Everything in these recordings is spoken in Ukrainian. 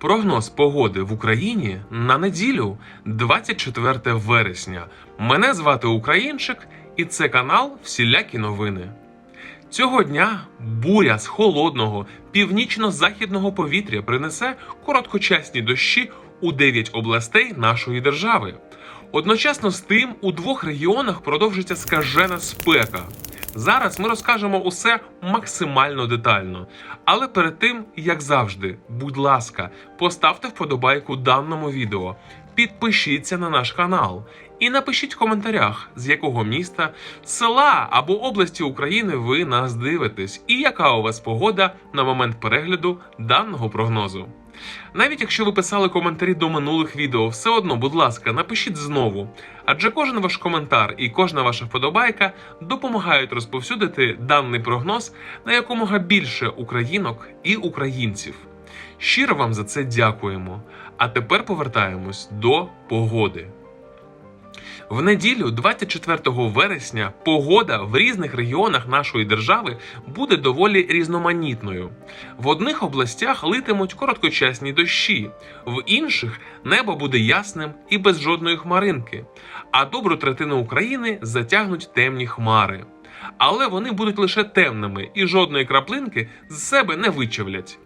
Прогноз погоди в Україні на неділю, 24 вересня. Мене звати Українчик, і це канал Всілякі новини. Цього дня буря з холодного північно-західного повітря принесе короткочасні дощі у 9 областей нашої держави. Одночасно з тим у двох регіонах продовжиться скажена спека. Зараз ми розкажемо усе максимально детально. Але перед тим, як завжди, будь ласка, поставте вподобайку даному відео, підпишіться на наш канал і напишіть в коментарях, з якого міста, села або області України ви нас дивитесь, і яка у вас погода на момент перегляду даного прогнозу. Навіть якщо ви писали коментарі до минулих відео, все одно, будь ласка, напишіть знову. Адже кожен ваш коментар і кожна ваша вподобайка допомагають розповсюдити даний прогноз на якомога більше українок і українців. Щиро вам за це дякуємо. А тепер повертаємось до погоди. В неділю, 24 вересня, погода в різних регіонах нашої держави буде доволі різноманітною. В одних областях литимуть короткочасні дощі, в інших небо буде ясним і без жодної хмаринки, а добру третину України затягнуть темні хмари. Але вони будуть лише темними і жодної краплинки з себе не вичавлять.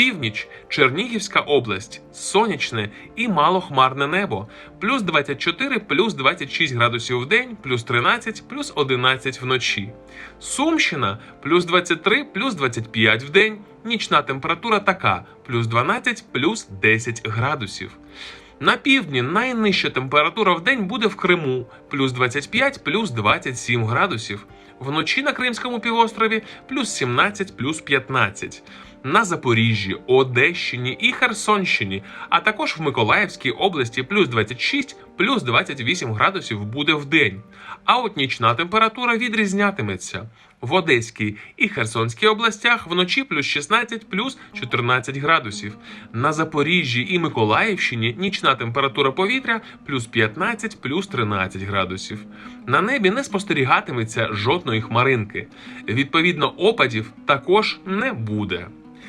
Північ, Чернігівська область, сонячне і малохмарне небо, плюс 24, плюс 26 градусів в день, плюс 13, плюс 11 вночі. Сумщина, плюс 23, плюс 25 в день, нічна температура така, плюс 12, плюс 10 градусів. На півдні найнижча температура в день буде в Криму, плюс 25, плюс 27 градусів. Вночі на Кримському півострові плюс 17, плюс 15. На Запоріжжі, Одещині і Херсонщині, а також в Миколаївській області плюс 26, плюс 28 градусів буде в день. А от нічна температура відрізнятиметься. В Одеській і Херсонській областях вночі плюс 16, плюс 14 градусів. На Запоріжжі і Миколаївщині нічна температура повітря плюс 15, плюс 13 градусів. На небі не спостерігатиметься жодної хмаринки. Відповідно, опадів також не буде.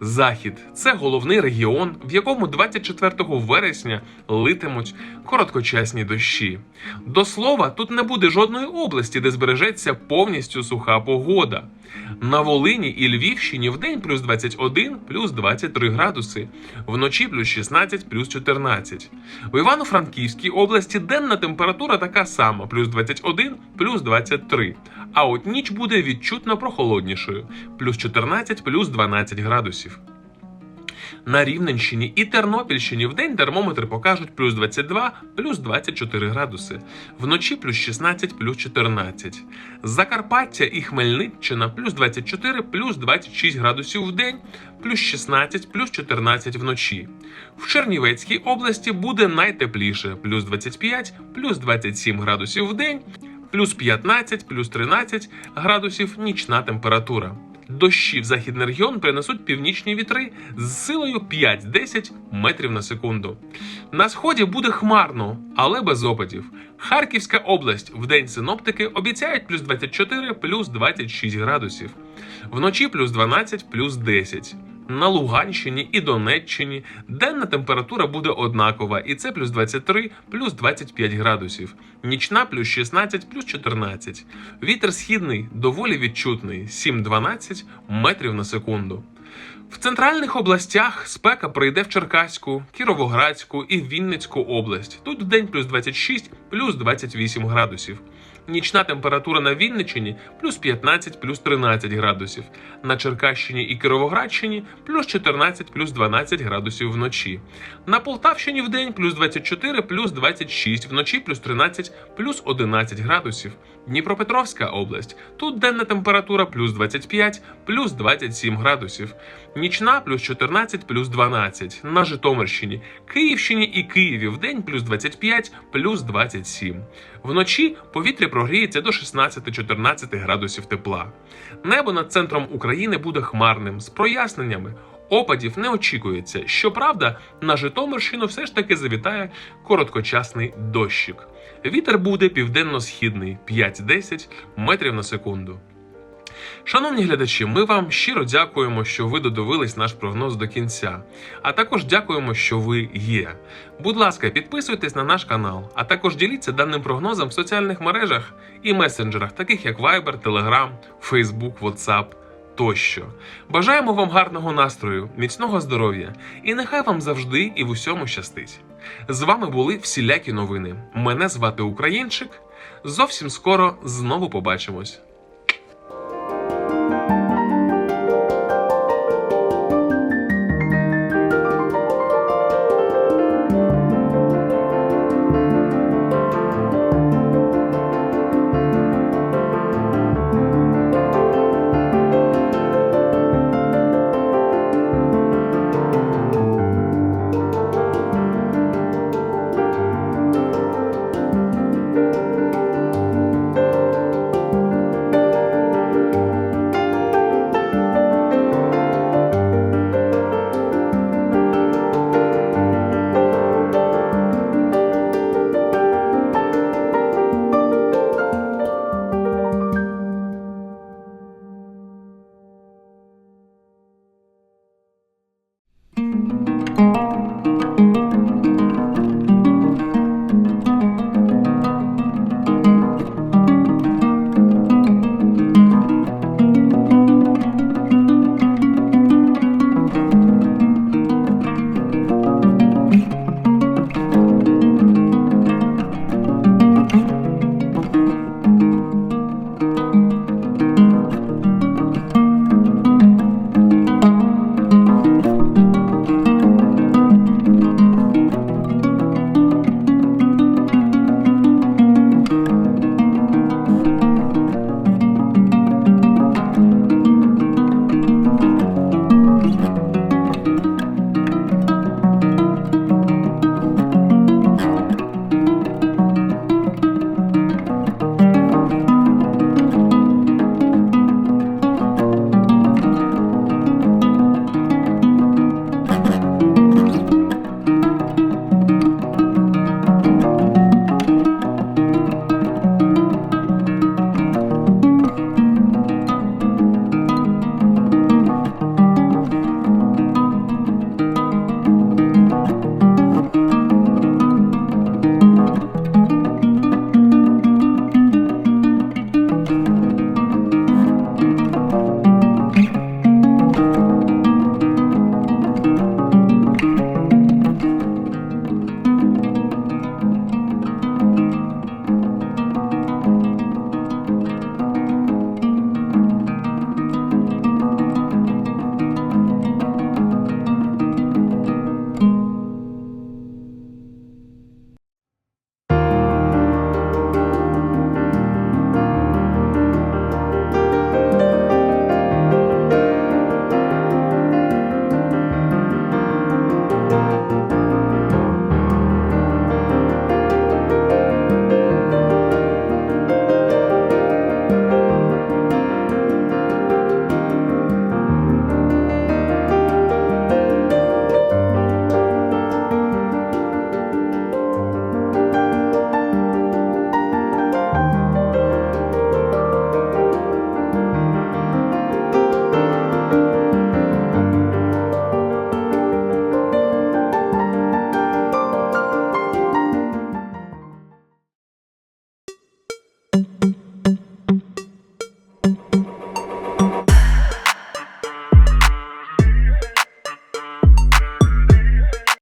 Захід це головний регіон, в якому 24 вересня литимуть короткочасні дощі. До слова, тут не буде жодної області, де збережеться повністю суха погода. На Волині і Львівщині в день плюс 21, плюс 23 градуси, вночі плюс 16, плюс 14. В Івано-Франківській області денна температура така сама, плюс 21, плюс 23. А от ніч буде відчутно прохолоднішою, плюс 14, плюс 12 градусів. На Рівненщині і Тернопільщині в день термометри покажуть плюс 22, плюс 24 градуси, вночі плюс 16, плюс 14. Закарпаття і Хмельниччина плюс 24, плюс 26 градусів в день, плюс 16, плюс 14 вночі. В Чернівецькій області буде найтепліше плюс 25, плюс 27 градусів в день, плюс 15, плюс 13 градусів нічна температура. Дощі в західний регіон принесуть північні вітри з силою 5-10 метрів на секунду. На сході буде хмарно, але без опадів. Харківська область в день синоптики обіцяють плюс 24, плюс 26 градусів. Вночі плюс 12, плюс 10. На Луганщині і Донеччині денна температура буде однакова, і це плюс 23, плюс 25 градусів. Нічна плюс 16, плюс 14. Вітер східний доволі відчутний 7-12 метрів на секунду. В центральних областях спека прийде в Черкаську, Кіровоградську і Вінницьку область. Тут день плюс 26, плюс 28 градусів. Нічна температура на Вінниччині плюс 15, плюс 13 градусів. На Черкащині і Кіровоградщині плюс 14, плюс 12 градусів вночі. На Полтавщині в день плюс 24, плюс 26, вночі плюс 13, плюс 11 градусів. Дніпропетровська область. Тут денна температура плюс 25, плюс 27 градусів. Нічна плюс 14, плюс 12. На Житомирщині, Київщині і Києві в день плюс 25, плюс 27. Вночі повітря прогріється до 16-14 градусів тепла. Небо над центром України буде хмарним з проясненнями. Опадів не очікується. Щоправда, на Житомирщину все ж таки завітає короткочасний дощик. Вітер буде південно-східний 5-10 метрів на секунду. Шановні глядачі, ми вам щиро дякуємо, що ви додивились наш прогноз до кінця. А також дякуємо, що ви є. Будь ласка, підписуйтесь на наш канал, а також діліться даним прогнозом в соціальних мережах і месенджерах, таких як Viber, Telegram, Facebook, WhatsApp тощо. Бажаємо вам гарного настрою, міцного здоров'я і нехай вам завжди і в усьому щастить. З вами були всілякі новини. Мене звати Українчик. Зовсім скоро знову побачимось.